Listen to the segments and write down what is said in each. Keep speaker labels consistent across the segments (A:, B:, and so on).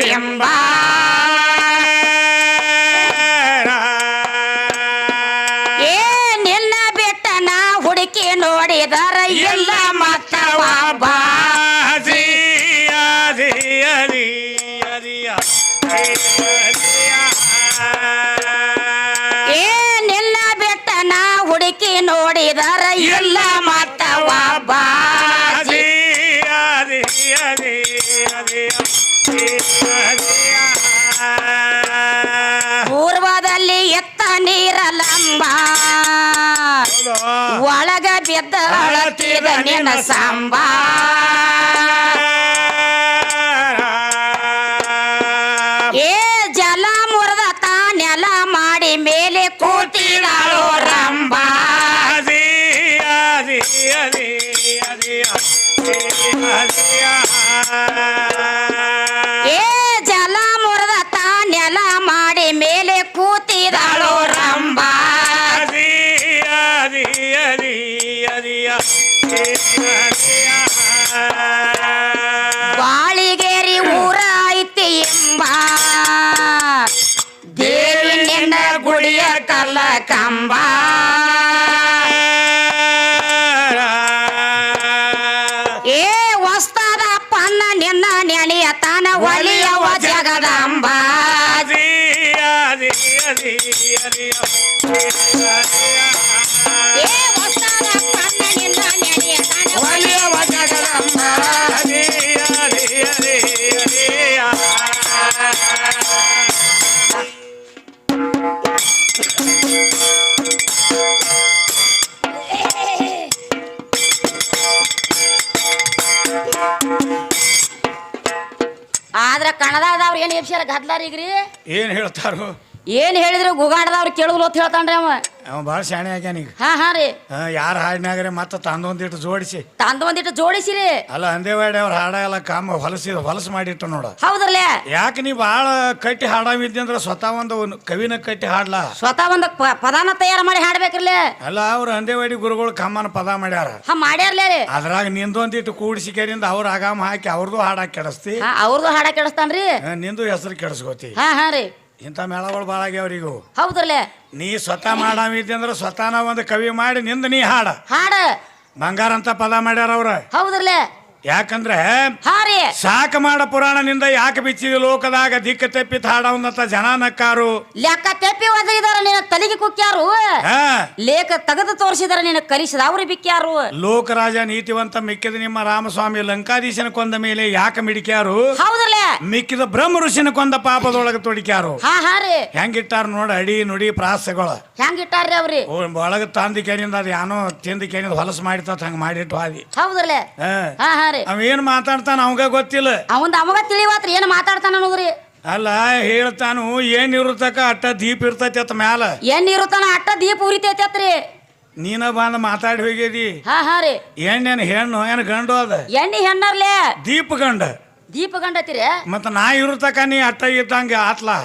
A: ಎಂಬಾ ಅಳತಿದ ನಿನ್ನ ಸಾಂಬ ಗದ್ಲಾರಿಗ್ರಿ
B: ಏನ್ ಹೇಳ್ತಾರು?
A: ಏನ್ ಹೇಳಿದ್ರು ಗುಗಾಡದವ್ರು ಕೇಳುದಿಲ್ಲ ಅಂತ ಹೇಳ್ತಾನ್ರಿ ಅವ.
B: ಅವ ಭಾಳ ಶಾಣೆ ಆಗ್ಯಾನ ಈಗ.
A: ಹಾ ಹಾ ರೀ.
B: ಯಾರ ಹಾಡಿನಾಗ್ರೆ ಮತ್ತೆ ತಂದೊಂದಿಟ್ಟು ಜೋಡಿಸಿ.
A: ತಂದ ಒಂದಿಟ್ಟು ಜೋಡಿಸಿರಿ.
B: ಅಲ್ಲ ಅಂದೇವಾಡಿ ಅವ್ರ ಹಾಡ ಎಲ್ಲ ಕಾಮ ಹೊಲಸಿ ಹೊಲಸು ಮಾಡಿಟ್ಟು ನೋಡ.
A: ಹೌದ್ರಲ್ಲೇ?
B: ಯಾಕೆ ನೀ ಭಾಳ ಕಟ್ಟಿ ಹಾಡಾವಿದ್ದೆ ಅಂದ್ರೆ ಸ್ವತಃ ಒಂದು ಕವಿನ ಕಟ್ಟಿ ಹಾಡ್ಲಾ.
A: ಸ್ವತಃ ಒಂದು ಪ- ಪದಾನ ತಯಾರು ಮಾಡಿ ಹಾಡ್ಬೇಕ್ರಲ್ಲೇ?
B: ಅಲ್ಲ ಅವ್ರ ಅಂದೇವಾಡಿ ಗುರುಗಳು ಕಮ್ಮನ ಪದ ಮಾಡ್ಯಾರ.
A: ಹಾ ಮಾಡ್ಯಾರ್ಲೇ ರೀ.
B: ಅದ್ರಾಗ ನಿಂದೊಂದಿಟ್ಟು ಕೂಡಿಸಿಕೆರಿಂದ ಅವ್ರ ಆಗಾಮ ಹಾಕಿ ಅವ್ರದ್ದು ಹಾಡ ಕೆಡಸ್ತಿ.
A: ಹಾ ಅವ್ರದ್ದು ಹಾಡ ಕೆಡಿಸ್ತಾನ್ರಿ?
B: ಆ, ನಿಂದು ಹೆಸರು ಕೆಡಿಸ್ಕೋತಿ.
A: ಹಾ ಹಾ ರೀ.
B: ಇಂಥ ಮೇಳಗಳು ಭಾಳ ಆಗ್ಯಾವ್ರಿಗೂ.
A: ಹೌದ್ರಲ್ಲೇ?
B: ನೀ ಸ್ವತಃ ಮಾಡಾವಿದ್ದೆ ಅಂದ್ರೆ ಸ್ವತಃ ಒಂದು ಕವಿ ಮಾಡಿ ನಿಂದ ನೀ ಹಾಡ.
A: ಹಾಡ.
B: ಬಂಗಾರ ಅಂತ ಪದ ಮಾಡ್ಯಾರ ಅವ್ರ.
A: ಹೌದ್ರಲ್ಲೇ?
B: ಯಾಕಂದ್ರೆ
A: ಹಾರಿ
B: ಸಾಕ ಮಾಡ ಪುರಾಣನಿಂದ ಯಾಕೆ ಬಿಚ್ಚಿದ ಲೋಕದಾಗ? ದಿಕ್ಕ ತೆಪ್ಪಿ ಹಾಡವಂತ ಜನ ನಕ್ಕಾರು.
A: ಲೆಕ್ಕ ತೆಪ್ಪಿ ಒದಗಿದಾರ ನಿನ್ನ ತಲೆಗೆ ಕುಕ್ಯಾರು.
B: ಹಾ.
A: ಲೇಖ ತೆಗೆದು ತೋರಿಸಿದಾರ ನಿನ್ನ ಕಲಿಸಿದ ಅವ್ರಿ ಬಿಕ್ಕ್ಯಾರು
B: ಲೋಕರಾಜ ನೀತಿವಂತ ಮಿಕ್ಕಿದ ನಿಮ್ಮ ರಾಮಸ್ವಾಮಿ ಲಂಕಾಧೀಶನ ಕೊಂದ ಮೇಲೆ ಯಾಕೆ ಮಿಡಿಕ್ಯಾರು?
A: ಹೌದಲ್ಲೇ
B: ಮಿಕ್ಕಿದ ಬ್ರಹ್ಮ ಋಷಿನ ಕೊಂದ ಪಾಪದೊಳಗೆ ತೊಡಿಕ್ಯಾರು.
A: ಹಾ ಹಾ ರೀ.
B: ಹೆಂಗಿಟ್ಟಾರ ನೋಡ ಅಡಿ ನುಡಿ ಪ್ರಾಸಗಳು.
A: ಹೆಂಗ್ ಇಟ್ಟಾರ್ರಿ ಅವ್ರಿ
B: ಒಳಗ ತಂದಿಕೇನಿಂದ ಅದು ಏನೋ ತಿಂದಿಕೇನಿಂದ ಹೊಲಸು ಮಾಡಿತ್ತ ಹಂಗ ಮಾಡಿಟ್ಟು ಹಾದಿ
A: ಹೌದ್ರಲ್ಲೇ.
B: ಹಾ.
A: ಹಾ ಹಾ ರೀ
B: ಅವ ಏನ್ ಮಾತಾಡ್ತಾನ ಅವಂಗ ಗೊತ್ತಿಲ್ಲ.
A: ಅವಂದ ಅವಾಗ ತಿಳಿವಾತ್ರಿ ಏನ್ ಮಾತಾಡ್ತಾನ ಅನ್ನೋದ್ರಿ.
B: ಅಲ್ಲ ಹೇಳ್ತಾನು ಏನ್ ಇರುತ್ತಕ ಅಟ್ಟ ದೀಪ ಇರ್ತೈತಿ ಅತ್ ಮ್ಯಾಲ.
A: ಏನ್ ಇರುತ್ತಾನ ಅಟ್ಟ ದೀಪ ಉರಿತೈತಿ
B: ನೀನ ಬಂದ್ ಮಾತಾಡಿ ಹೋಗಿದಿ.
A: ಹಾ ಹಾ ರೀ.
B: ಹೆಣ್ಣು ಏನ್ ಗಂಡು ಅದ?
A: ಎಣ್ಣೆ ಹೆಣ್ಣರ್ಲೆ.
B: ದೀಪ ಗಂಡ.
A: ದೀಪ ಗಂಡತಿರಿ
B: ಮತ್ತ ನಾ ಇರುತ್ತಕ ನೀ ಅಟ್ಟ ಇದ್ದಂಗ ಆತ್ಲಾ?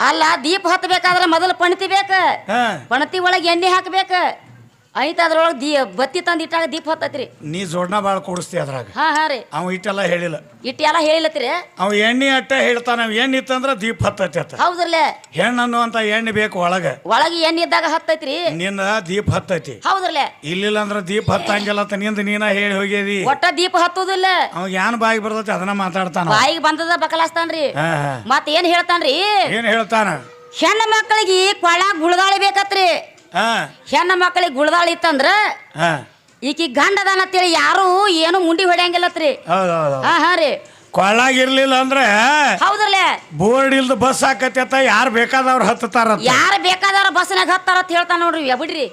A: ಅಲ್ಲ ದೀಪ ಹತ್ತಬೇಕಾದ್ರ ಮೊದಲು ಪಣತಿ ಬೇಕ.
B: ಹಾ.
A: ಪಣತಿ ಒಳಗೆ ಎಣ್ಣೆ ಹಾಕ್ಬೇಕ. ಐತ ಅದ್ರೊಳಗೆ ದೀ ಬತ್ತಿ ತಂದು ಇಟ್ಟಾಗ ದೀಪ ಹತ್ತತ್ರಿ.
B: ನೀ ಜೋಡ್ನ ಭಾಳ ಕೊಡಿಸ್ತಿ ಅದ್ರಾಗ.
A: ಹಾ ಹಾ ರೀ.
B: ಅವ ಇಟ್ಟೆಲ್ಲ ಹೇಳಿಲ್ಲ.
A: ಇಟ್ಟು ಎಲ್ಲ ಹೇಳಿಲ್ಲತ್ರಿ
B: ಅವ ಎಣ್ಣೆ ಅಟ್ಟ ಹೇಳ್ತಾನ ಅವ್ ಎಣ್ಣೆ ಇತ್ತಂದ್ರ ದೀಪ ಹತ್ತೈತಿ ಅತ್ತ.
A: ಹೌದ್ರಲ್ಲೇ?
B: ಹೆಣ್ಣು ಅನ್ನುವಂತ ಎಣ್ಣೆ ಬೇಕು ಒಳಗ.
A: ಒಳಗೆ ಎಣ್ಣೆ ಇದ್ದಾಗ ಹತ್ತೈತ್ರಿ.
B: ನಿನ್ನ ದೀಪ ಹತ್ತೈತಿ.
A: ಹೌದ್ರಲ್ಲೇ?
B: ಇಲ್ಲಿಲ್ಲ ಅಂದ್ರ ದೀಪ ಹತ್ತಂಗಿಲ್ಲ ಅಂತ ನಿಂದ ನೀನ ಹೇಳಿ ಹೋಗ್ಯದಿ.
A: ಒಟ್ಟ ದೀಪ ಹತ್ತುದಿಲ್ಲ.
B: ಅವ ಏನ್ ಬಾಯಿಗೆ ಬರ್ತೈತಿ ಅದನ್ನ ಮಾತಾಡ್ತಾನ.
A: ಬಾಯಿಗೆ ಬಂದದ ಬಕಲಾಸ್ತಾನ್ರಿ.
B: ರೀ ಮತ್ತೆ
A: ಮತ್ ಏನ್ ಹೇಳ್ತಾನ್ರಿ?
B: ಏನ್ ಹೇಳ್ತಾನ?
A: ಹೆಣ್ಣ ಮಕ್ಕಳಿಗೆ ಕೊಳ ಗುಳಗಾಳಿ ಬೇಕತ್ರಿ. ಹೆಣ್ಣ ಮಕ್ಕಳಿಗೆ ಗುಳದಾಳ ಇತ್ತಂದ್ರ
B: ಹಾ.
A: ಈಕಿ ಗಂಡದಾನ ಅಂತೇಳಿ ಯಾರು ಏನು ಮುಂಡಿ ಹೊಡ್ಯಂಗಿಲ್ಲತ್ರಿ. ಹಾ ಹಾ ರೀ.
B: ಕೊಳ್ಳಾಗಿರ್ಲಿಲ್ಲ ಅಂದ್ರೆ
A: ಹೌದ್ರಲ್ಲೇ.
B: ಬೋರ್ಡ್ ಇಲ್ದ ಬಸ್ ಹಾಕತ್ತ ಯಾರು ಬೇಕಾದವ್ರು ಹತ್ತಾರ
A: ಯಾರು ಬೇಕಾದವ್ರ ಬಸ್ನಾಗ ಹತ್ತಾರ ಅಂತ ಹೇಳ್ತಾನ ನೋಡ್ರಿ ಬಿಡ್ರಿ.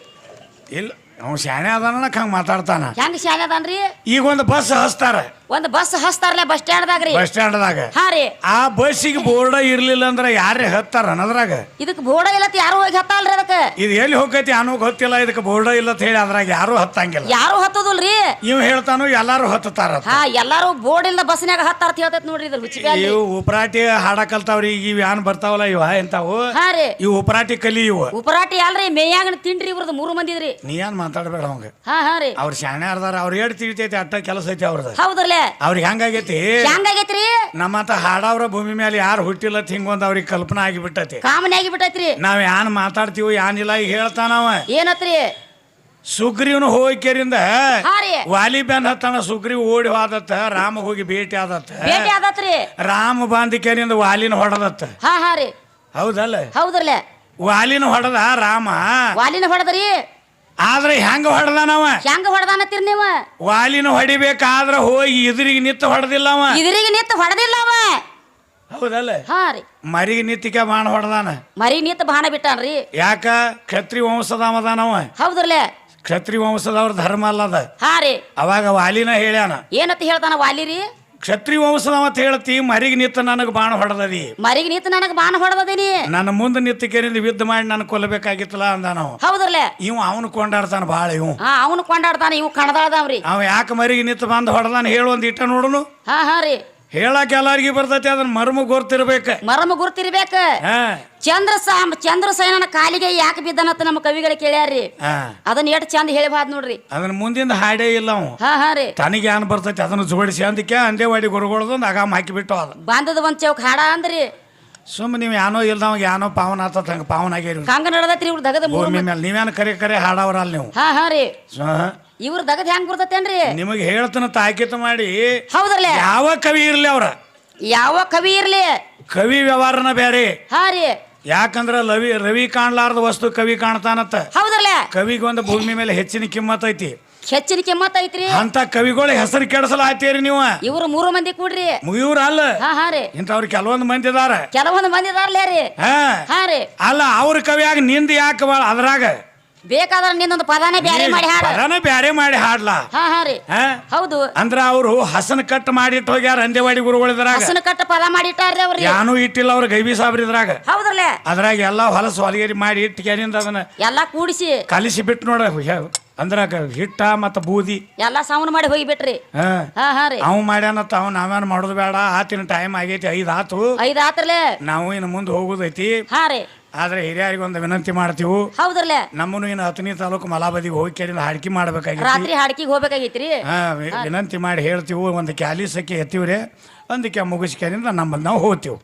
B: ಇಲ್ಲ ಅವ್ನು ಶಾಣೆ ಅದಾನ ಹಂಗ ಮಾತಾಡ್ತಾನ.
A: ಹೆಂಗ್ ಶಾನೆ ಅದಾನ್ರಿ?
B: ಈಗ ಒಂದು ಬಸ್ ಹಚ್ತಾರ.
A: ಒಂದ್ ಬಸ್ ಹಸ್ತಾರಲ್ಲ ಬಸ್ ಸ್ಟ್ಯಾಂಡ್ದಾಗ್ರಿ.
B: ಬಸ್ ಸ್ಟ್ಯಾಂಡ್ದಾಗ.
A: ಹಾ ರೀ.
B: ಆ ಬಸ್ಸಿಗೆ ಬೋರ್ಡ ಇರ್ಲಿಲ್ಲ ಅಂದ್ರೆ ಯಾರೇ ಹತ್ತಾರ ಅನ್ನೋದ್ರಾಗ
A: ಇದಕ್ ಬೋರ್ಡ ಇಲ್ಲ ಯಾರು ಹೋಗಿ ಹತ್ತಲ್ರಿ ಅದಕ್ಕೆ?
B: ಇದು ಎಲ್ಲಿ ಹೋಗೈತಿ ಅನ್ನೋ ಗೊತ್ತಿಲ್ಲ ಇದಕ್ಕೆ ಬೋರ್ಡ ಇಲ್ಲ ಅಂತ ಹೇಳಿ ಅದ್ರಾಗ ಯಾರು ಹತ್ತಂಗಿಲ್ಲ.
A: ಯಾರು ಹತ್ತುದಿಲ್ರಿ.
B: ಇವ್ ಹೇಳ್ತಾನು ಎಲ್ಲಾರು ಹತ್ತಾರ
A: ಹಾ ಎಲ್ಲಾರು ಬೋರ್ಡ್ ಇಲ್ಲದ ಬಸ್ನಾಗ ಹತ್ತಾರ ಅಂತ ಹೇಳ್ತೈತ್ ನೋಡ್ರಿ ಇದ್ರ ಹುಚ್ಚಿ ಬ್ಯಾಲಿ
B: ಇವು ಉಪರಾಟಿ ಹಾಡ ಕಲ್ತಾವ್ರಿ ಇವ್ ಏನ್ ಬರ್ತಾವಲ್ಲ ಇವ ಎಂತಾವು?
A: ಹಾ ರೀ.
B: ಇವು ಉಪರಾಟಿ ಕಲಿ ಇವು.
A: ಉಪರಾಟಿ ಅಲ್ರಿ ಮೇಯಾಗನ ತಿಂಡ್ರಿ ಇವ್ರದ್ದು ಮೂರು ಮಂದಿದ್ರಿ.
B: ನೀ ಏನ್ ಮಾತಾಡ್ಬೇಡ ಅವಂಗ?
A: ಹಾ ಹಾ ರೀ.
B: ಅವ್ರ ಶಾಣೆ ಅರ್ದಾರ ಅವ್ರ ಏಡ್ ತಿಳಿತೈತಿ ಅಟ್ಟ ಕೆಲಸ ಐತಿ ಅವ್ರದ್ದು
A: ಹೌದ್ರಲ್ಲ.
B: ಅವ್ರಿಗೆ ಹಂಗಾಗೈತ್ರಿ
A: ಹೆಂಗಾಗೈತ್ರಿ?
B: ನಮ್ಮಂತ ಹಾಡವ್ರ ಭೂಮಿ ಮೇಲೆ ಯಾರು ಹುಟ್ಟಿಲ್ಲ ಹಿಂಗೊಂದ್ ಅವ್ರಿಗೆ ಕಲ್ಪನಾ ಆಗಿಬಿಟ್ಟತಿ.
A: ಕಾಮನ್ ಆಗಿಬಿಟ್ಟೈತ್ರಿ.
B: ನಾವ್ ಯಾನ್ ಮಾತಾಡ್ತೀವಿ ಯಾನಿಲ್ಲ ಈಗ ಹೇಳ್ತಾನವ
A: ಏನತ್ರಿ?
B: ಸುಗ್ರೀವನು ಹೋಗಿಕೆರಿಂದ
A: ಹಾರಿ
B: ವಾಲಿ ಬ್ಯಾನ್ ಹತ್ತಾನ ಸುಗ್ರೀವ್ ಓಡಿ ಹೋದತ್ತ ರಾಮ ಹೋಗಿ ಭೇಟಿ ಆದತ್ತ.
A: ಭೇಟಿ ಆದತ್ರಿ.
B: ರಾಮ ಬಾಂಧಿಕೆರಿಂದ ವಾಲಿನ ಹೊಡೆದತ್ತ.
A: ಹಾ ಹಾ ರೀ.
B: ಹೌದಲ್ಲ?
A: ಹೌದ್ರಲ್ಲ.
B: ವಾಲಿನ ಹೊಡೆದ ರಾಮ.
A: ವಾಲಿನ ಹೊಡೆದ್ರಿ?
B: ಆದ್ರೆ ಹೆಂಗ ಹೊಡೆದಾನವ
A: ಹೆಂಗ ಹೊಡೆದಾನತ್ತೀರಿ ನೀವು?
B: ವಾಲಿನ ಹೊಡಿಬೇಕಾದ್ರ ಹೋಗಿ ಎದುರಿಗೆ ನಿತ್ತ ಹೊಡೆದಿಲ್ಲ ಅವ.
A: ಇದ್ರಿಗೆ ನಿಂತು ಹೊಡೆದಿಲ್ಲ ಅವ.
B: ಹೌದಲ್ಲ?
A: ಹಾ ರೀ.
B: ಮರಿಗೆ ನಿತ್ತಿಗೆ ಬಾಣ ಹೊಡೆದಾನ.
A: ಮರಿ ನಿತ್ತ ಬಾಣ ಬಿಟ್ಟಾನ್ರಿ
B: ಯಾಕ? ಕ್ಷತ್ರಿ ಅವ.
A: ಹೌದ್ರಲ್ಲ?
B: ಕ್ಷತ್ರಿ ವಂಶದವ್ರ ಧರ್ಮ ಅಲ್ಲದ.
A: ಹಾ ರೀ.
B: ಅವಾಗ ವಾಲಿನ ಹೇಳ್ಯಾನ.
A: ಏನಂತ ಹೇಳ್ತಾನ ವಾಲಿರಿ
B: ಕ್ಷತ್ರಿ ವಂಶದ ಅಂತ ಹೇಳ್ತಿ ಮರಿಗೆ ನಿತ್ತ ನನಗೆ ಬಾಣ ಹೊಡೆದದಿ.
A: ಮರಿಗೆ ನಿಂತು ನನಗೆ ಬಾಣ ಹೊಡೆದದೀನಿ
B: ನನ್ನ ಮುಂದೆ ನಿತ್ತಿಕೆರಿಂದ ಯುದ್ಧ ಮಾಡಿ ನನ್ನ ಕೊಲ್ಲಬೇಕಾಗಿತ್ತಲ್ಲ ಅಂದ ನಾವು.
A: ಹೌದ್ರಲ್ಲ?
B: ಇವ ಅವನು ಕೊಂಡಾಡ್ತಾನ ಬಾಳ ಇವ್.
A: ಹಾ ಅವನು ಕೊಂಡಾಡ್ತಾನ ಇವ್ ಕಣದಾಳದವ್ರಿ
B: ಅವ ಯಾಕೆ ಮರಿಗೆ ನಿತ್ತ ಬಂದು ಹೊಡೆದಾನ ಹೇಳು ಒಂದ್ ಇಟ್ಟ ನೋಡುನು.
A: ಹಾ ಹಾ ರೀ.
B: ಹೇಳಕ್ ಎಲ್ಲಾರ್ಗಿ ಬರ್ತೈತಿ ಅದನ್ನ ಮರ್ಮ ಗೊತ್ತಿರ್ಬೇಕ
A: ಮರಮ ಗುರ್ತಿರ್ಬೇಕ.
B: ಹಾ.
A: ಚಂದ್ರ ಸಾಮ್ ಚಂದ್ರ ಸೈನನ ಕಾಲಿಗೆ ಯಾಕೆ ಬಿದ್ದನತ್ತ ನಮ್ಮ ಕವಿಗಳು ಕೇಳ್ಯಾರ್ರಿ.
B: ಹಾ.
A: ಅದನ್ನ ಎಷ್ಟು ಚಂದ ಹೇಳಬಾರ್ದು ನೋಡ್ರಿ.
B: ಅದನ್ನ ಮುಂದಿಂದ ಹಾಡೇ ಇಲ್ಲ ಅವ.
A: ಹಾ ಹಾ ರೀ.
B: ತನಗೆ ಏನ್ ಬರ್ತೈತಿ ಅದನ್ನ ಜೋಡಿಸಿ ಅಂದಕ್ಕೆ ಅಂದೇವಾಡಿ ಗುರುಗಳದೊಂದು ಅಗಾಮ ಹಾಕಿಬಿಟ್ಟು ಅದ.
A: ಬಾಂಧದ ಒಂದ್ ಚೌಕ್ ಹಾಡ ಅಂದ್ರಿ.
B: ಸುಮ್ಮ ನೀವು ಯಾನೋ ಇಲ್ದವಾಗ ಯಾನೋ ಪಾವನ ಆತತ್ ಹಂಗ ಪಾವನ ಆಗ್ಯಾರಿ
A: ಹಂಗ ನಡದತ್ರಿ ಇವ್ರು ದಗದ ಮೂರು
B: ಭೂಮಿ ಮೇಲೆ ನೀವೇನು ಕರೆ ಕರೆ ಹಾಡವ್ರಲ್ಲ ನೀವು.
A: ಹಾ ಹಾ ರೀ.
B: ಸ-
A: ಇವ್ರ ದಗದ ಹೆಂಗ್ ಬರ್ತತೇನ್ರಿ?
B: ನಿಮಗೆ ಹೇಳ್ತಾನ ತಾಕೀತು ಮಾಡಿ.
A: ಹೌದ್ರಲ್ಲ?
B: ಯಾವ ಕವಿ ಇರ್ಲಿ ಅವ್ರ?
A: ಯಾವ ಕವಿ ಇರ್ಲಿ?
B: ಕವಿ ವ್ಯವಹಾರನ ಬೇರೆ
A: ಹಾರಿ ರೀ.
B: ಯಾಕಂದ್ರ ಲವಿ ರವಿ ಕಾಣ್ಲಾರ್ದ ವಸ್ತು ಕವಿ ಕಾಣ್ತಾನತ್ತ.
A: ಹೌದ್ರಲ್ಲ?
B: ಕವಿಗೊಂದು ಒಂದು ಭೂಮಿ ಮೇಲೆ ಹೆಚ್ಚಿನ ಕಿಮ್ಮತ್ ಐತಿ.
A: ಹೆಚ್ಚಿನ ಕಿಮ್ಮತ್ ಐತ್ರಿ?
B: ಅಂತ ಕವಿಗಳ ಹೆಸರು ಕೆಡಿಸಲಾತೀರಿ ನೀವು?
A: ಇವ್ರು ಮೂರು ಮಂದಿ ಕೂಡ್ರಿ.
B: ಇವ್ರ ಅಲ್ಲ?
A: ಹಾ ಹಾ ರೀ.
B: ಇಂಥವ್ರು ಕೆಲವೊಂದು ಮಂದಿ ಇದಾರ.
A: ಕೆಲವೊಂದು ಮಂದಿ ಇದಾರ್ಲೇ ರೀ.
B: ಹಾ.
A: ಹಾ ರೀ.
B: ಅಲ್ಲ ಅವ್ರ ಕವಿಯಾಗ ನಿಂದ ಯಾಕೆ ಅದ್ರಾಗ?
A: ಬೇಕಾದ್ರ ನಿನ್ನೊಂದು ಪದಾನೇ ಬ್ಯಾರೆ ಮಾಡಿ ಹಾಡ.
B: ಪದನ ಬ್ಯಾರೆ ಮಾಡಿ ಹಾಡ್ಲಾ?
A: ಹಾ ಹಾ ರೀ.
B: ಹಾ?
A: ಹೌದು.
B: ಅಂದ್ರ ಅವರು ಹಸನ ಕಟ್ ಮಾಡಿಟ್ಟು ಹೋಗ್ಯಾರ ಅಂದೇವಾಡಿ ಗುರುಗಳಿದ್ರಾಗ
A: ಹಸನ ಕಟ್ಟ ಪದ ಮಾಡಿಟ್ಟಾರ್ರಿ ಅವ್ರಿ.
B: ಯಾನು ಇಟ್ಟಿಲ್ಲ ಅವ್ರ ಗೈಬಿ ಸಾಬ್ರ ಇದ್ರಾಗ.
A: ಹೌದ್ರಲ್ಲೇ?
B: ಅದ್ರಾಗ ಎಲ್ಲಾ ಹೊಲಸು ಹೊಲಗೇರಿ ಮಾಡಿ ಇಟ್ಟು ಕ್ಯಾನಿಂದ ಅದನ್ನ
A: ಎಲ್ಲಾ ಕೂಡಿಸಿ.
B: ಕಲಿಸಿ ಬಿಟ್ಟು ನೋಡ ಅಂದ್ರ ಹಿಟ್ಟ ಮತ್ತ ಬೂದಿ.
A: ಎಲ್ಲಾ ಸೌನ್ ಮಾಡಿ ಹೋಗಿ ಬಿಟ್ರಿ
B: ಹಾ.
A: ಹಾ ಹಾ ರೀ.
B: ಅವ್ ಮಾಡ್ಯಾನತ್ತ ಅವ್ ನಾವೇನ್ ಮಾಡೋದು ಬೇಡ. ಆತಿನ ಟೈಮ್ ಆಗೈತಿ ಐದ್ ಆತು.
A: ಐದ್ ಆತ್ರಲೆ
B: ನಾವು ಇನ್ನು ಮುಂದೆ ಹೋಗೋದೈತಿ.
A: ಹಾ ರೀ.
B: ಆದ್ರೆ ಹಿರಿಯರಿಗೆ ಒಂದು ವಿನಂತಿ ಮಾಡ್ತೀವಿ.
A: ಹೌದ್ರಲ್ಲ?
B: ನಮ್ಮನ್ನು ಏನು ಹತ್ತನೇ ತಾಲೂಕು ಮಲಾಬದಿಗೆ ಹೋಗಿ ಕೇಳಿ ಹಾಡ್ಕಿ ಮಾಡ್ಬೇಕಾಗಿತ್ತು.
A: ರಾತ್ರಿ ಹಾಡ್ಕಿಗ್ ಹೋಗ್ಬೇಕಾಗಿತ್ರಿ
B: ಹಾ ವಿ- ವಿನಂತಿ ಮಾಡಿ ಹೇಳ್ತೀವಿ ಒಂದು ಕ್ಯಾಲಿಸಕ್ಕೆ ಎತ್ತೀವ್ರಿ ಅಂದಕ್ಕೆ ಮುಗಿಸ್ಕೇರಿಂದ ನಮ್ಮಲ್ಲಿ ನಾವು ಹೋಗ್ತೀವಿ.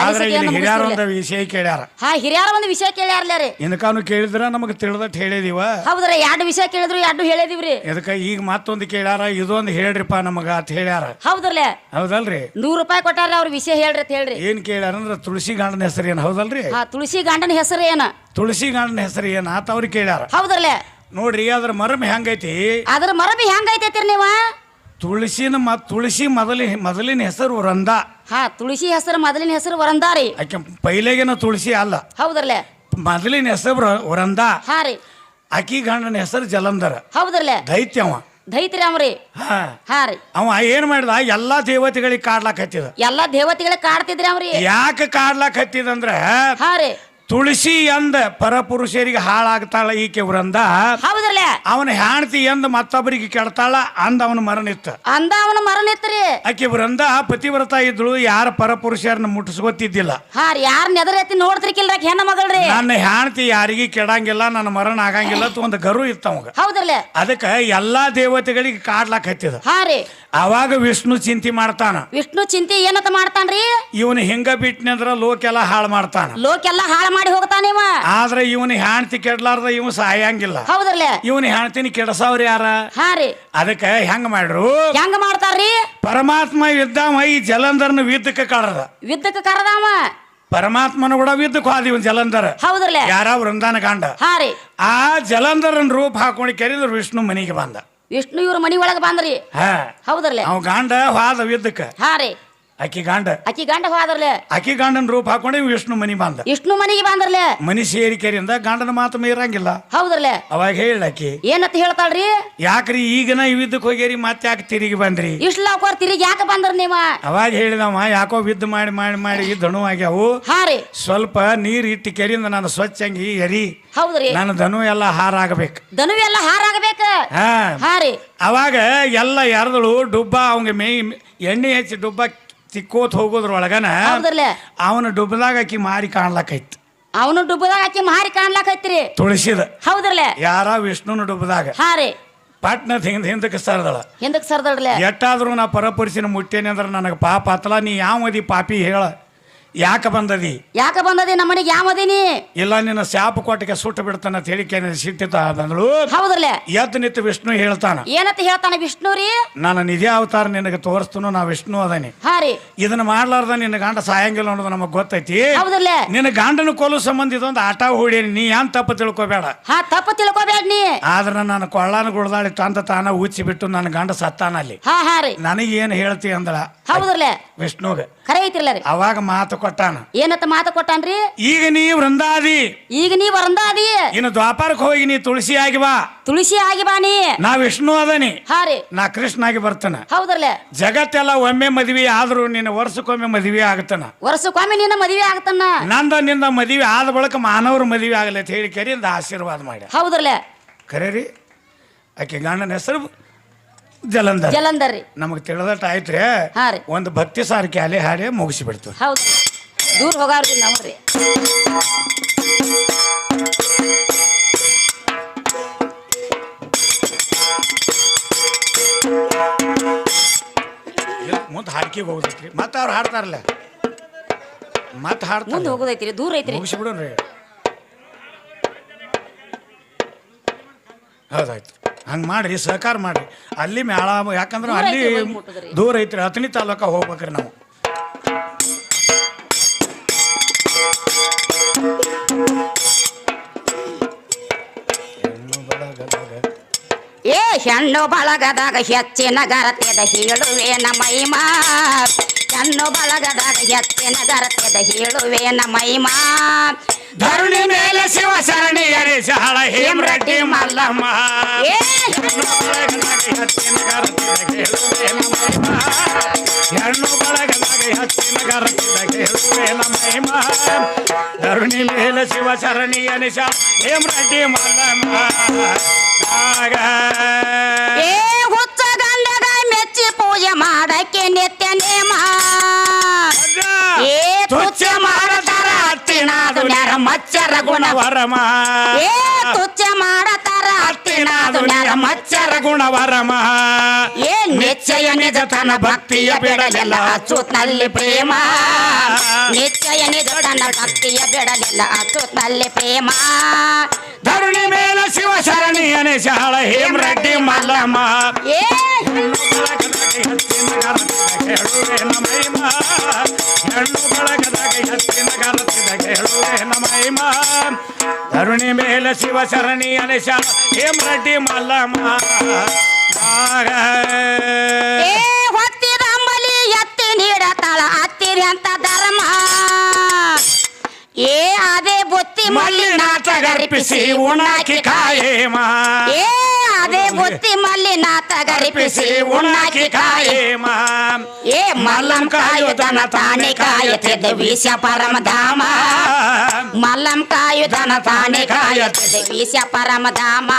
B: ಆದ್ರೆ ಇಲ್ಲಿ ಒಂದು ವಿಷಯ ಕೇಳ್ಯಾರ.
A: ಹಾ ಹಿರಿಯರ ಒಂದು ವಿಷಯ ಕೇಳ್ಯಾರ್ಲೇ ರೀ.
B: ಇನ್ಕಾನು ಕೇಳಿದ್ರ ನಮಗೆ ತಿಳಿದಟ್ ಹೇಳಿದೀವ.
A: ಹೌದ್ರ ಎರಡು ವಿಷಯ ಕೇಳಿದ್ರು ಎರಡು ಹೇಳಿದಿವ್ರಿ.
B: ಎದಕ್ಕ ಈಗ ಮತ್ತೊಂದು ಕೇಳ್ಯಾರ ಇದೊಂದು ಹೇಳ್ರಿಪ್ಪ ನಮಗ ಅಂತ ಹೇಳ್ಯಾರ.
A: ಹೌದ್ರಲ್ಲ.
B: ಹೌದಲ್ರಿ?
A: ನೂರು ರೂಪಾಯಿ ಕೊಟ್ಟಾರ ಅವ್ರ ವಿಷಯ ಹೇಳ್ರಿ ಅಂತ ಹೇಳ್ರಿ.
B: ಏನ್ ಕೇಳ್ಯಾರ ಅಂದ್ರೆ ತುಳಸಿ ಗಾಂಡನ ಹೆಸರು ಏನ್ ಹೌದಲ್ರಿ?
A: ಹಾ ತುಳಸಿ ಗಾಂಡನ ಹೆಸರು ಏನ?
B: ತುಳಸಿ ಗಾಂಡನ ಹೆಸರು ಏನ ಆತ ಅವ್ರಿಗೆ ಕೇಳ್ಯಾರ.
A: ಹೌದ್ರಲ್ಲ.
B: ನೋಡ್ರಿ ಅದ್ರ ಮರಮ್ ಹೆಂಗೈತಿ?
A: ಅದ್ರ ಮರಮ್ ಹೆಂಗೈತಿ ನೀವ?
B: ತುಳಸಿನ ಮ ತುಳಸಿ ಮೊದಲಿ ಮೊದಲಿನ ಹೆಸರು ವರಂದ
A: ಹಾ ತುಳಸಿ ಹೆಸರು ಮೊದಲಿನ ಹೆಸರು ವರಂದಾರಿ
B: ಆಕೆ ಪೈಲೆಗಿನ ತುಳಸಿ ಅಲ್ಲ.
A: ಹೌದ್ರಲ್ಲ?
B: ಮೊದಲಿನ ಹೆಸರು ವೃಂದ.
A: ಹಾ ರೀ.
B: ಅಕ್ಕಿ ಗಂಡನ ಹೆಸರು ಜಲಂಧರ.
A: ಹೌದ್ರಲ್ಲ?
B: ದೈತ್ಯವ
A: ದೈತ್ರಿ ಅವ್ರಿ
B: ಹಾ.
A: ಹಾ ರೀ.
B: ಅವ ಏನ್ ಮಾಡಿದ? ಎಲ್ಲಾ ದೇವತೆಗಳಿಗೆ ಕಾಡ್ಲಾಕ್ ಹತ್ತಿದ.
A: ಎಲ್ಲಾ ದೇವತೆಗಳಿಗೆ ಕಾಡ್ತಿದ್ರಿ ಅವ್ರಿ.
B: ಯಾಕೆ ಕಾಡ್ಲಾಕ್ ಹತ್ತಿದಂದ್ರ
A: ಹಾ ರೀ.
B: ತುಳಸಿ ಎಂದ ಪರಪುರುಷರಿಗೆ ಹಾಳಾಗ್ತಾಳ ಈಕೆ ವೃಂದ.
A: ಹೌದ್ರಲ್ಲ?
B: ಅವನ ಹೆಣತಿ ಎಂದ ಮತ್ತೊಬ್ಬರಿಗೆ ಕೆಡ್ತಾಳ ಅಂದ ಅವನ ಮರಣಿತ್ತ.
A: ಅಂದ ಅವನ ಮರಣಿತ್ರಿ
B: ಆಕೆ ವೃಂದ ಪತಿವ್ರತ ಇದ್ಳು ಯಾರ ಪರಪುರುಷರನ್ನ ಮುಟ್ಟಿಸ್ಕೊತಿದ್ದಿಲ್ಲ.
A: ಹಾ ಯಾರ ನೆದರ್ ಎತ್ತಿ ನೋಡ್ತಿರ್ಕಿಲ್ರ ಹೆಣ್ಣ ಮಗಳ್ರಿ.
B: ನನ್ನ ಹೆಂಡತಿ ಯಾರಿಗೂ ಕೆಡಂಗಿಲ್ಲ ನನ್ನ ಮರಣ ಆಗಂಗಿಲ್ಲ ಅಂತ ಒಂದು ಗರು ಇತ್ತ ಅವಾಗ.
A: ಹೌದ್ರಲ್ಲ?
B: ಅದಕ್ಕೆ ಎಲ್ಲಾ ದೇವತೆಗಳಿಗೆ ಕಾಡ್ಲಾಕ್ ಹತ್ತಿದ.
A: ಹಾ ರೀ.
B: ಅವಾಗ ವಿಷ್ಣು ಚಿಂತೆ ಮಾಡ್ತಾನ.
A: ವಿಷ್ಣು ಚಿಂತೆ ಏನಂತ ಮಾಡ್ತಾನ್ರಿ?
B: ಇವನು ಹಿಂಗ ಬಿಟ್ನಂದ್ರ ಲೋಕೆಲ್ಲ ಹಾಳು ಮಾಡ್ತಾನ.
A: ಲೋಕೆಲ್ಲ ಹಾಳು ಮಾಡಿ ಹೋಗ್ತಾನಿವ
B: ಆದ್ರೆ ಇವನು ಹೆಣ್ತಿ ಕೆಡ್ಲಾರ್ದ ಇವ ಸಾಯಂಗಿಲ್ಲ.
A: ಹೌದ್ರಲ್ಲ?
B: ಇವನು ಹೆಣ್ತಿನ ಕೆಡಸವ್ರ ಯಾರ?
A: ಹಾ ರೀ.
B: ಅದಕ್ಕೆ ಹೆಂಗ ಮಾಡ್ರು?
A: ಹೆಂಗ ಮಾಡ್ತಾರ್ರಿ?
B: ಪರಮಾತ್ಮ ಇದ್ದಾವ ಈ ಜಲಂಧರ್ನ ವಿದ್ದಕ್ಕೆ ಕಳದ
A: ವಿದ್ದಕ್ಕೆ ಕರದಾವ
B: ಪರಮಾತ್ಮನ ಕೂಡ ವಿದ್ದಕ್ಕೆ ಹೋದ ಇವನ್ ಜಲಂಧರ.
A: ಹೌದ್ರಲ್ಲ?
B: ಯಾರ ವೃಂದಾನ ಕಾಂಡ?
A: ಹಾ ರೀ.
B: ಆ ಜಲಂಧರನ್ ರೂಪ ಹಾಕೊಂಡು ಕೆರಿದ್ರು ವಿಷ್ಣು ಮನೆಗೆ ಬಂದ.
A: ವಿಷ್ಣು ಇವ್ರ ಮನಿ ಒಳಗ ಬಂದ್ರಿ.
B: ಹಾ.
A: ಹೌದ್ರಲ್ಲ?
B: ಅವ್ ಗಾಂಡ ಹೋದ ವಿದ್ದಕ್ಕೆ
A: ಹಾ ರೀ.
B: ಅಕ್ಕಿ ಗಾಂಡ.
A: ಅಕ್ಕಿ ಗಂಡ ಹೋದ್ರಲ್ಲ?
B: ಅಕ್ಕಿ ಗಾಂಡನ ರೂಪ ಹಾಕೊಂಡು ಇವ್ ವಿಷ್ಣು ಮನಿ ಬಂದ.
A: ವಿಷ್ಣು ಮನಿಗೆ ಬಂದ್ರಲ್ಲ?
B: ಮನಿ ಸೇರಿಕೆರಿಂದ ಗಂಡನ ಮಾತು ಮೀರಂಗಿಲ್ಲ.
A: ಹೌದ್ರಲೆ
B: ಅವಾಗ ಹೇಳಕ್ಕಿ
A: ಏನತ್ತ ಹೇಳ್ತಾಳ್ರಿ?
B: ಯಾಕ್ರಿ ಈಗನ ಇವಿದ್ದಕ್ಕೆ ಹೋಗ್ಯಾರಿ ಮತ್ತೆ ಯಾಕೆ ತಿರುಗಿ ಬಂದ್ರಿ?
A: ಇಷ್ಟು ಲಾಕೋರ್ ತಿರುಗಿ ಯಾಕೆ ಬಂದ್ರ ನೀವ?
B: ಅವಾಗ ಹೇಳಿದವ ಯಾಕೋ ವಿದ್ದು ಮಾಡಿ ಮಾಡಿ ಮಾಡಿ ಧನು ಆಗ್ಯಾವು.
A: ಹಾ
B: ಸ್ವಲ್ಪ ನೀರ್ ಇಟ್ಟು ಕೆರಿಂದ ನಾನು ಸ್ವಚ್ಛಂಗಿ ಎರಿ.
A: ಹೌದ್ರಿ.
B: ನನ್ನ ಧನು ಎಲ್ಲ ಹಾರಾಗಬೇಕು.
A: ಧನು ಎಲ್ಲ ಹಾರಾಗಬೇಕು?
B: ಹಾ.
A: ಹಾ ರೀ.
B: ಅವಾಗ ಎಲ್ಲ ಎರದಳು ಡುಬ್ಬ ಅವಂಗ ಮೇ ಎಣ್ಣೆ ಹಚ್ಚಿ ಡುಬ್ಬ ತಿಕ್ಕೋತ್ ಹೋಗೋದ್ರೊಳಗನ
A: ಹೌದ್ರಲ್ಲ?
B: ಅವನ ಡುಬ್ಬದಾಗ ಆಕಿ ಮಾರಿ ಕಾಣ್ಲಕ್ಕೈತ್
A: ಅವನು ಡುಬ್ಬದಾಗ ಆಕಿ ಮಾರಿ ಕಾಣ್ಲಾಕೈತ್ರಿ?
B: ತುಳಸಿದ.
A: ಹೌದ್ರಲ್ಲ?
B: ಯಾರ ವಿಷ್ಣುನ ಡುಬ್ಬದಾಗ
A: ಹಾ ರೀ.
B: ಪಾಟ್ನ ಹಿಂದ ಹಿಂದಕ್ಕೆ ಸರದಳ.
A: ಹಿಂದಕ್ಕೆ ಸರ್ದಡ್ಲೆ
B: ಎಟ್ಟಾದ್ರೂ ನಾ ಪರಪುರುಷನ ಮುಟ್ಟೇನೆ ಅಂದ್ರೆ ನನಗೆ ಪಾಪ ಅತ್ತಲ ನೀ ಯಾವದಿ ಪಾಪಿ ಹೇಳ? ಯಾಕೆ ಬಂದದಿ?
A: ಯಾಕ ಬಂದದಿ ನಮ್ಮನಿಗೆ ಯಾವದೀನಿ
B: ಇಲ್ಲ ನಿನ್ನ ಶಾಪ ಕೊಟ್ಟಿಗೆ ಸುಟ್ಟು ಬಿಡ್ತಾನ ಅಂತ ಹೇಳಿಕೆ ಸಿಟ್ಟಿತ ಬಂದಳು
A: ಹೌದ್ರಲ್ಲೇ?
B: ಎದ್ದು ನಿಂತು ವಿಷ್ಣು ಹೇಳ್ತಾನ.
A: ಏನಂತ ಹೇಳ್ತಾನ ವಿಷ್ಣು ರೀ?
B: ನನ್ನ ನಿಧಿ ಅವತಾರ ನಿನಗೆ ತೋರಿಸ್ತನು ನಾ ವಿಷ್ಣು ಅದಾನಿ.
A: ಹಾ ರೀ.
B: ಇದನ್ನ ಮಾಡ್ಲಾರ್ದ ನಿನ್ನ ಗಂಡ ಸಾಯಂಗಿಲ್ಲ ಅನ್ನೋದು ನಮಗೆ ಗೊತ್ತೈತಿ.
A: ಹೌದ್ರಲ್ಲೇ?
B: ನಿನ್ನ ಗಂಡನ ಕೊಲು ಸಂಬಂಧ ಇದೊಂದು ಆಟ ಹೂಡೇನಿ ನೀ ಏನ್ ತಪ್ಪು ತಿಳ್ಕೊಬೇಡ.
A: ಹಾ ತಪ್ಪ ತಿಳ್ಕೊಬೇಡ ನೀ.
B: ಆದ್ರ ನಾನು ಕೊಳ್ಳಾನ ಗುಡ್ದಾಳಿ ತಂದ ತಾನ ಉಚ್ಚಿ ಬಿಟ್ಟು ನನ್ನ ಗಂಡ ಸತ್ತಾನ ಅಲ್ಲಿ.
A: ಹಾ ಹಾ ರೀ.
B: ನನಗೇನು ಹೇಳ್ತಿ ಅಂದಳ?
A: ಹೌದ್ರಲ್ಲೇ?
B: ವಿಷ್ಣುಗೆ.
A: ಕರೆ ಐತಿರ್ಲ ರೀ.
B: ಅವಾಗ ಮಾತು ಕೊಟ್ಟಾನ.
A: ಏನಂತ ಮಾತು ಕೊಟ್ಟಾನ್ರಿ?
B: ಈಗ ನೀ ವೃಂದಾದಿ.
A: ಈಗ ನೀ ವೃಂದಾದಿ.
B: ಇನ್ನು ದ್ವಾಪಾರಕ್ಕೆ ಹೋಗಿ ನೀ ತುಳಸಿ ಆಗಿ ಬಾ.
A: ತುಳಸಿ ಆಗಿ ನೀ.
B: ನಾ ವಿಷ್ಣು ಅದನಿ.
A: ಹಾ ರೀ.
B: ನಾ ಕೃಷ್ಣ ಆಗಿ ಬರ್ತಾನ.
A: ಹೌದ್ರಲ್ಲ?
B: ಜಗತ್ತೆಲ್ಲ ಒಮ್ಮೆ ಮದ್ವಿ ಆದ್ರೂ ನಿನ್ನ ವರ್ಷಕ್ಕೊಮ್ಮೆ ಮದ್ವಿ ಆಗ್ತಾನ
A: ವರ್ಷಕ್ಕೊಮ್ಮೆ ನಿನ್ನ ಮದುವೆ ಆಗ್ತಾನ
B: ನಂದ ನಿಂದ ಮದುವೆ ಆದ ಬಳಿಕ ಮಾನವ್ರ ಮದುವೆ ಆಗಲಿ ಅಂತ ಹೇಳಿ ಕರಿಂದ ಆಶೀರ್ವಾದ ಮಾಡಿ
A: ಹೌದ್ರಲ್ಲ?
B: ಖರೆ ರೀ ಆಕೆ ಗಂಡನ ಹೆಸರು ಜಲಂಧರ್.
A: ಜಲಂಧರ್ ರೀ.
B: ನಮಗೆ ತಿಳಿದಟ್ಟ ಆಯ್ತ್ರಿ? ಒಂದು ಭಕ್ತಿ ಸಾರಿಕೆ ಅಲೆ ಹಾಡಿ ಮುಗಿಸಿಬಿಡ್ತು
A: ಹೌದು. ದೂರ ಹೋಗಾರ್ರಿ ರೀ.
B: ಮುಂದೆ ಹಾಡ್ಕಿಗೆ ಹೋಗ್ತೈತ್ರಿ ಮತ್ತೆ ಅವ್ರು ಹಾಡ್ತಾರಲ್ಲ. ಮತ್ತೆ
A: ಮುಂದೆ
B: ಹಾಡ್ತಾರೆ
A: ಹೋಗೋದೈತ್ರಿ ದೂರ ಐತ್ರಿ.
B: ಮುಗಿಸಿಬಿಡೋಣ್ರಿ ಹೌದಾಯ್ತು. ಹಂಗೆ ಮಾಡ್ರಿ ಸಹಕಾರ ಮಾಡ್ರಿ. ಅಲ್ಲಿ ಮೇಳ ಯಾಕಂದ್ರೆ
A: ದೂರ
B: ಅಲ್ಲಿ
A: ಐತ್ರಿ.
B: ದೂರ ಐತ್ರಿ ಅಥಣಿ ತಾಲೂಕ ಹೋಗ್ಬೇಕ್ರಿ ನಾವು.
A: ಏ ಹೆಣ್ಣು ಬಳಗದಾಗ ಹೆಚ್ಚಿನ ಗರತೆದ ಹೇಳುವೇನ ಮೈಮಾ ಹೆಣ್ಣು ಬಳಗದಾಗ ಹೆಚ್ಚಿನ ಗರತೆದ ಹೇಳುವೇನ ಮೈಮಾ
B: ಧರಣಿ ಮೇಲೆ ಶಿವ ಸರಣಿ ಅರೆ ಸಹಳ ಹೇಮ್ರೆಡ್ಡಿ ಮಲ್ಲಮ್ಮ ಹೆಣ್ಣು ಬಳಗದಾಗ ಹಚ್ಚಿನ ಗರತಿದ ಕೇಳುವೆ ನಮೈಮ ಹೆಣ್ಣು ಬಳಗದಾಗ ಹಚ್ಚಿನ ಗರತಿದ ಕೇಳುವೆ ನಮೈಮ ಧರಣಿ ಮೇಲೆ ಶಿವ ಸರಣಿ ಅನಿಸ ಹೇಮ್ರೆಡ್ಡಿ ಮಲ್ಲಮ್ಮ. ಆಗ
A: ಏ ಹುಚ್ಚ ಗಂಡದ ಮೆಚ್ಚಿ ಪೂಜೆ ಮಾಡಕ್ಕೆ ನಿತ್ಯ ಗುಣ
B: ವರಮ.
A: ಏ ತುಚ್ಚ ಮಾಡತಾರ ಹತ್ತಿನಾದು ನ್ಯಾರ ಮಚ್ಚರ
B: ಗುಣವರಮ
A: ಏ ನಿಶ್ಚಯ ನಿಜತನ ಭಕ್ತಿಯ ಬಿಡಲಿಲ್ಲ ಅಚ್ಚುತ್ನಲ್ಲಿ ಪ್ರೇಮ. ನಿಶ್ಚಯ ನಿಜತನ ಭಕ್ತಿಯ ಬಿಡಲಿಲ್ಲ ಅಚ್ಚುತ್ನಲ್ಲಿ ಪ್ರೇಮ.
B: ಧರುಣಿ ಮೇಲೆ ಶಿವ ಶರಣಿಯನೆ ಶಾಳ ಹೇಮ್ರೆಡ್ಡಿ ಮಲ್ಲಮ್ಮ.
A: ಏ
B: ಹೆಣ್ಣು ಮೇಲೆ ಶಿವ ಶರಣಿಯನೆ ಶಾಳ ಹೇಮ್ರೆಡ್ಡಿ ಮಲ್ಲಮ್ಮ. ಮಲ್ಲಿನಾಥ ಗರ್ಪಿಸಿ ಉಣ್ಣಾಕಿ ಕಾಯೇಮ
A: ಏ ಅದೇ ಬುತ್ತಿ ಮಲ್ಲಿನಾಥ ಗರಿಪಿಸಿ
B: ಉಣ್ಣಾಕಿ ಕಾಯೇಮ
A: ಏ ಮಲ್ಲಂ ಕಾಯುಧನ ತಾನೆ ಕಾಯುತ್ತಿದ್ದ ವಿಷ ಪರಮಧಾಮ. ಮಲ್ಲಂ ಕಾಯುಧನ ತಾನೆ ಕಾಯುತ್ತಿದ್ದ ವಿಷ ಪರಮಧಾಮ.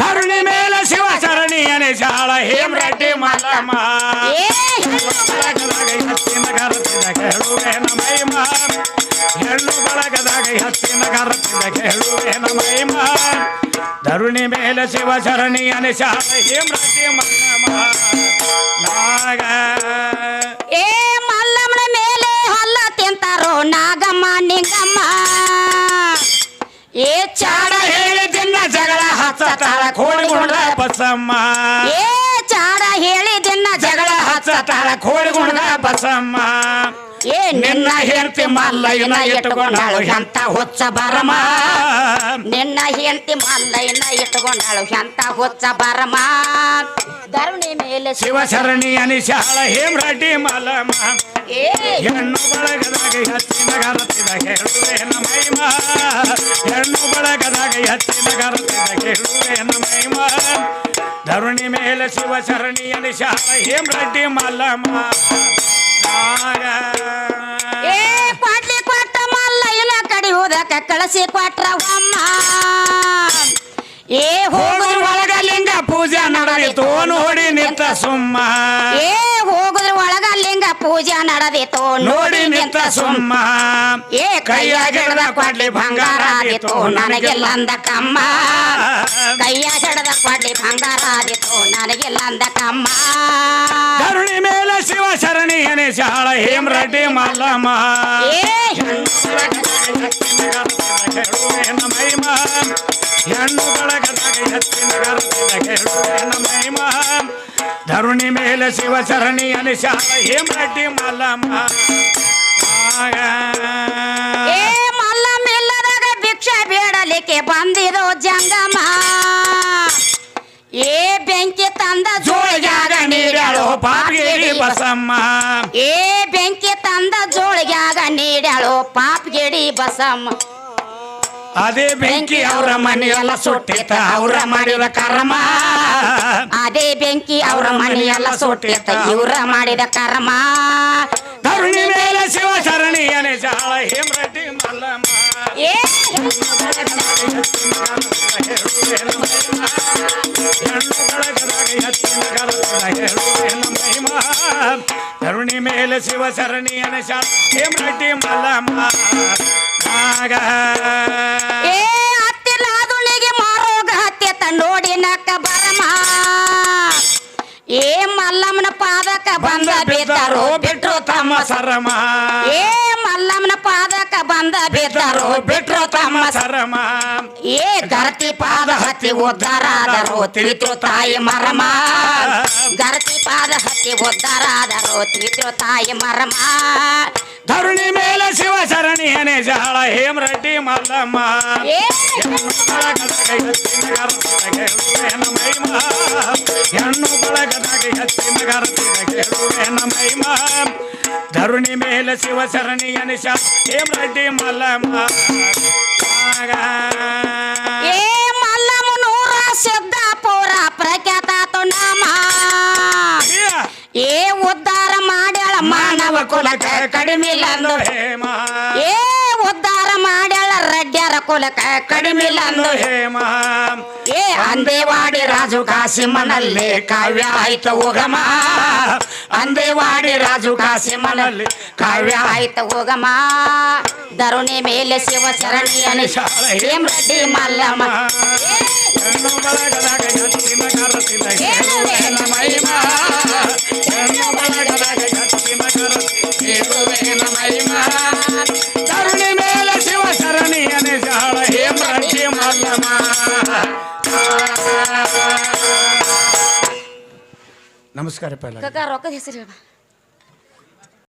B: ತರುಣಿ ಮೇಲೆ ಶಿವ ಶರಣಿಯನೆ ಶಾಳ ಹೇಮ್ರೆಡ್ಡಿ ಮಲ್ಲಮ್ಮ.
A: ಏ
B: ಗರತಿದ ಕೇಳುವೆ ನಮೈಮ ಹೆಣ್ಣು ಬಳಗದಾಗ ಹತ್ತಿನ ಗರತಿದ ಕೇಳುವೆ ನಮೈಮ ಧರುಣಿ ಮೇಲೆ ಶಿವ ಶರಣಿಯನೆ ಶಾಳ ಹೇಮ್ರೆಡ್ಡಿ ಮಲ್ಲಮ್ಮ ನಾಗ
A: ಏ ಮಲ್ಲಮ್ಮನ ಮೇಲೆ ಹಲ್ಲ ತಿಂತಾರೋ ನಾಗಮ್ಮ, ನಿಂಗಮ್ಮ? ಏ ಚಾಡ
B: ಹೇಳಿ ಜನ ಜಗಳ ಹಚ್ಚತಾಳ ಕೋಡಿಗುಂಡ ಬಸಮ್ಮ?
A: ಏ
B: ಹಚ್ಚತಾಳ ಕೋಡಿಗುಂಡ ಬಸಮ್ಮ.
A: ಏ ನಿನ್ನ
B: ಹೆಂಡತಿ ಮಲ್ಲಯ್ಯನ ಇಟ್ಟುಕೊಂಡಾಳು
A: ಎಂತ ಹೊಚ್ಚ ಬರಮ. ನಿನ್ನ ಹೆಂಡತಿ ಮಲ್ಲಯ್ಯನ ಇಟ್ಟುಕೊಂಡಾಳು ಎಂತ ಹೊಚ್ಚ ಬರಮ. ಧರಣಿ ಮೇಲೆ
B: ಶಿವ ಶರಣಿ ಅನಿಶಾಳ ಹೇಮ್ರಡ್ಡಿ ಮಲ್ಲಮ್ಮ
A: ಏ.
B: ಹೆಣ್ಣು ಬಳಗದಾಗ ಹೆಚ್ಚಿನ ಗರತಿದ ಕೇಳುವೆ ಮೈಮ ಹೆಣ್ಣು ಬಳಗದಾಗ ಹೆಚ್ಚಿನ ಗರತಿದ ಕೇಳುವೆ ಮೈಮ ಧರುಣಿ ಮೇಲೆ ಶಿವ ಶರಣಿ ಅನಿಶಾಳ ಹೇಮ್ರೆಡ್ಡಿ ಮಲ್ಲಮ್ಮ ನಾಗ
A: ಏ ಪಾಡ್ಲಿ ಕೊಟ್ಟ ಕಡಿಯುವುದಕ್ಕೆ ಕಳಿಸಿ ಕೊಟ್ರ ಅಮ್ಮ. ಏ
B: ಹೋಗುದ್ರ ಒಳಗ ಲಿಂಗ ಪೂಜೆ ನಡೆಯಿತು ನೋಡಿ ನಿಂತ ಸುಮ್ಮ.
A: ಏ ಪೂಜೆ ನಡೆದಿತ್ತು
B: ನೋಡಿ ನಿಂತ ಸುಮ್ಮ
A: ಏ ಕೈಯಾಗ ಹಿಡ್ದ ಕೊಡ್ಲಿ ಬಂಗಾರ ಆದಿತ್ತು ನನಗೆಲ್ಲ ಅಂದ ಕಮ್ಮ ಕೈಯಾಗ ಹಿಡ್ದ ಕೊಡ್ಲಿ ಬಂಗಾರ ಆದಿತ್ತು ನನಗೆಲ್ಲ ಅಂದ ಕಮ್ಮ
B: ಕರುಣಿ ಮೇಲೆ ಶಿವ ಶರಣಿ ಶಾಳ ಹೇಮರೆಡ್ಡಿ ಮಲ್ಲಮ್ಮ
A: ಏ
B: ಮೈಮ ಹೆಣ್ಣು ಬಳಗದಾಗ ಎತ್ತಿನ ಗರ್ಭದ ಮಹಿಮ ಧರುಣಿ ಮೇಲೆ ಶಿವ ಶರಣಿ ಶಾಳ ಹೇಮರೆಡ್ಡಿ ಮಲ್ಲಮ್ಮ. ಆಗ
A: ಏ ಮಲ್ಲ ಮಿಲ್ಲದಾಗ ಭಿಕ್ಷೆ ಬೇಡಲಿಕ್ಕೆ ಬಂದಿರೋ ಜಂಗಮ ಏ ಬೆಂಕಿ ತಂದ
B: ಜೋಳಿಗ್ಯಾಗ ನೀರ್ಯಾಳೋ ಪಾಪಿಗೇರಿ ಬಸಮ್ಮ.
A: ಏ ಬೆಂಕಿ ತಂದ ಜೋಳಿಗ್ಯಾಗ ನೀಡ್ಯಾಳೋ ಪಾಪ್ಗಿಡಿ ಬಸಮ್ಮ.
B: ಅದೇ ಬೆಂಕಿ ಅವರ ಮನೆಯೆಲ್ಲ ಸುಟ್ಟಿತ ಅವರ ಮಾಡಿದ ಕರ್ಮ.
A: ಅದೇ ಬೆಂಕಿ ಅವರ ಮನೆಯೆಲ್ಲ ಸುಟ್ಟಿತ್ತ ಇವರ ಮಾಡಿದ ಕರ್ಮ.
B: ಕರುಣಿ ಮೇಲೆ ಶಿವ ಶರಣಿ ಜಾಳ ಹೇಮರೆಡ್ಡಿ ಮಲ್ಲಮ್ಮ. ಕರುಣಿ ಮೇಲೆ ಶಿವ ಶರಣಿ ಶಾಲ ಹೇಮರೆಡ್ಡಿ ಮಲ್ಲಮ್ಮ. ಆಗ
A: ಏ ಹತ್ತಿಲ್ಲ ಅದುನಿಗೆ ಮಾರೋಗ ಹತ್ತೆತ್ತ ನೋಡಿ ನಕ್ಕ ಬರಮ. ಏ ಮಲ್ಲಮ್ಮನ ಪಾದಕ ಬಂದ ಬಿದ್ದರು ಬಿಟ್ರು ತಮ್ಮ
B: ಸರಮ.
A: ಏ ಬಂದ ಬಿದ್ದಾರೋ ಬಿಟ್ರು ತಮ್ಮ
B: ಸರಮ
A: ಏ ಧರತಿ ಪಾದ ಹತ್ತಿ ಉದ್ದಾರಾದರು ತಿಳಿತು ತಾಯಿ ಮರಮ ಧರತಿ ಪಾದ ಹತ್ತಿ ಉದ್ದಾರಾದರು ತಿಳಿತು ತಾಯಿ ಮರಮ
B: ಧರುಣಿ ಮೇಲೆ ಶಿವ ಸರಣಿಯನೆ ಜಾಳ ಹೇಮರೆಡ್ಡಿ ಮಲ್ಲಮ್ಮ
A: ಏ
B: ಹೆಣ್ಣು ಬಳಗದಾಗ ಹೆಚ್ಚಿನ ಗರತಿನ ಮೈಮ ಧರುಣಿ ಮೇಲೆ ಶಿವ ಸರಣಿ ಅನಿಶ ಹೇಮರೆಡ್ಡಿ ಮಲ್ಲಮ್ಮ.
A: ಏ ಮಲ್ಲಮ್ಮ ನೂರ ಸಿದ್ದಾಪುರ ಪ್ರಖ್ಯಾತ ನಾಮ ಏ ಉದ್ಧಾರ ಮಾಡ್ಯಾಳ ಮಾನವ ಕುಲಕ ಕಡಿಮಿಲ್ಲ ಅಂದು
B: ಹೇಮ
A: ಏ ಉದ್ಧಾರ ಮಾಡ್ಯಾಳ ರಡ್ಡ್ಯಾರ ಕುಲಕ ಕಡಿಮಿಲ್ಲ ಅಂದು
B: ಹೇಮ
A: ಏ ಅಂದೇವಾಡಿ ರಾಜು ಕಾಸಿಮನಲ್ಲಿ ಕಾವ್ಯ ಆಯ್ತ ಹೋಗಮ ಅಂದೇವಾಡಿ ರಾಜು ಕಾಸಿಮನಲ್ಲಿ ಕಾವ್ಯ ಆಯ್ತ ಹೋಗಮ್ಮ ಧರುಣಿ ಮೇಲೆ ಶಿವ ಶರಣಿ ಅನಿಶ ಮಲ್ಲಮ್ಮ
B: ಹೆಣ್ಣು ನಮಸ್ಕಾರ ಪೈಲ
A: ಕಕ್ಕ ರೊಕ್ಕದ ಹೆಸರು ಹೇಳ